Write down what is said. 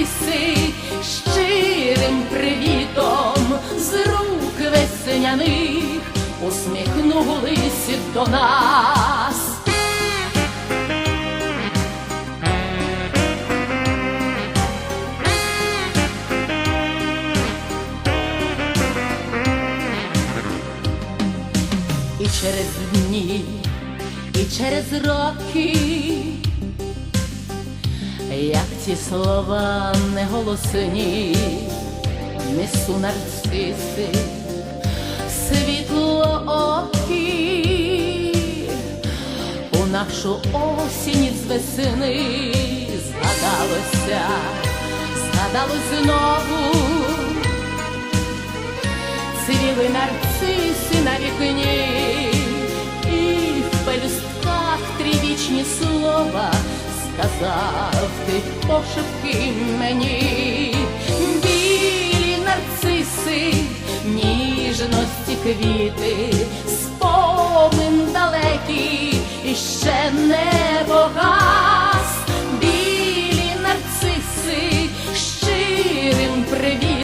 нарциси щирим привітом з рук весняних усміхнулись до нас. І через дні, і через роки, як ці слова неголосні, несу нарциси, світло окі, у нашу осінь з весни згадалося, згадалось знову. Цвіли нарциси на вікні, і в пелюстках трівічні слова казав ти пошепки мені, білі нарциси, ніжності квіти, спомин далекий іще ще не.